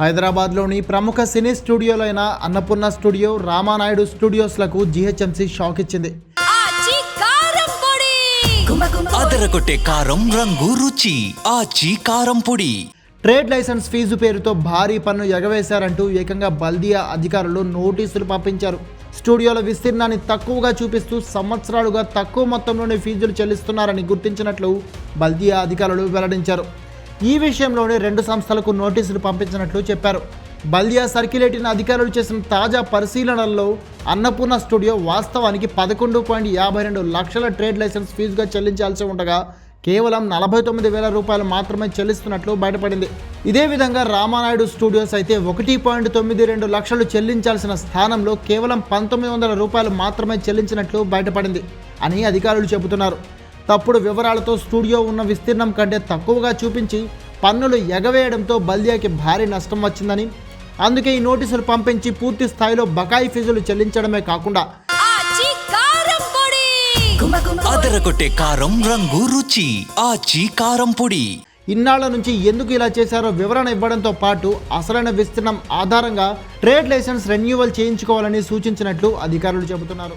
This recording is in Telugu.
హైదరాబాద్లోని ప్రముఖ సినీ స్టూడియోలైన అన్నపూర్ణ స్టూడియో రామానాయుడు స్టూడియోస్లకు జీహెచ్ఎంసీ షాక్ ఇచ్చింది. కారం పొడి! అదరగొట్టే కారం రంగు రుచి. ఆచి కారం పొడి. ట్రేడ్ లైసెన్స్ ఫీజు పేరుతో భారీ పన్ను ఎగవేశారంటూ ఏకంగా బల్దియా అధికారులు నోటీసులు పంపించారు. స్టూడియోల విస్తీర్ణాన్ని తక్కువగా చూపిస్తూ సంవత్సరాలుగా తక్కువ మొత్తంలోనే ఫీజులు చెల్లిస్తున్నారని గుర్తించినట్లు బల్దియా అధికారులు వెల్లడించారు. ఈ విషయంలోనే రెండు సంస్థలకు నోటీసులు పంపించినట్లు చెప్పారు. బల్దియా సర్క్యులేటిన్ అధికారులు చేసిన తాజా పరిశీలనల్లో అన్నపూర్ణ స్టూడియో వాస్తవానికి పదకొండు పాయింట్ యాభై రెండు లక్షల ట్రేడ్ లైసెన్స్ ఫీజుగా చెల్లించాల్సి ఉండగా కేవలం నలభై తొమ్మిది వేల రూపాయలు మాత్రమే చెల్లిస్తున్నట్లు బయటపడింది. ఇదే విధంగా రామానాయుడు స్టూడియోస్ అయితే ఒకటి పాయింట్ తొమ్మిది రెండు లక్షలు చెల్లించాల్సిన స్థానంలో కేవలం పంతొమ్మిది వందల రూపాయలు మాత్రమే చెల్లించినట్లు బయటపడింది అని అధికారులు చెబుతున్నారు. తప్పుడు వివరాలతో స్టూడియో ఉన్న విస్తీర్ణం కంటే తక్కువగా చూపించి పన్నులు ఎగవేయడంతో బల్దియాకి భారీ నష్టం వచ్చిందని. అందుకే ఈ నోటీసులు పంపించి పూర్తి స్థాయిలో బకాయి ఫీజులు చెల్లించడమే కాకుండా అదరగొట్టే కారం రంగు రుచి. ఆచి కారం పొడి. ఇన్నాళ్ళ నుంచి ఎందుకు ఇలా చేశారో వివరణ ఇవ్వడంతో పాటు అసలైన విస్తీర్ణం ఆధారంగా ట్రేడ్ లైసెన్స్ రెన్యూవల్ చేయించుకోవాలని సూచించినట్లు అధికారులు చెబుతున్నారు.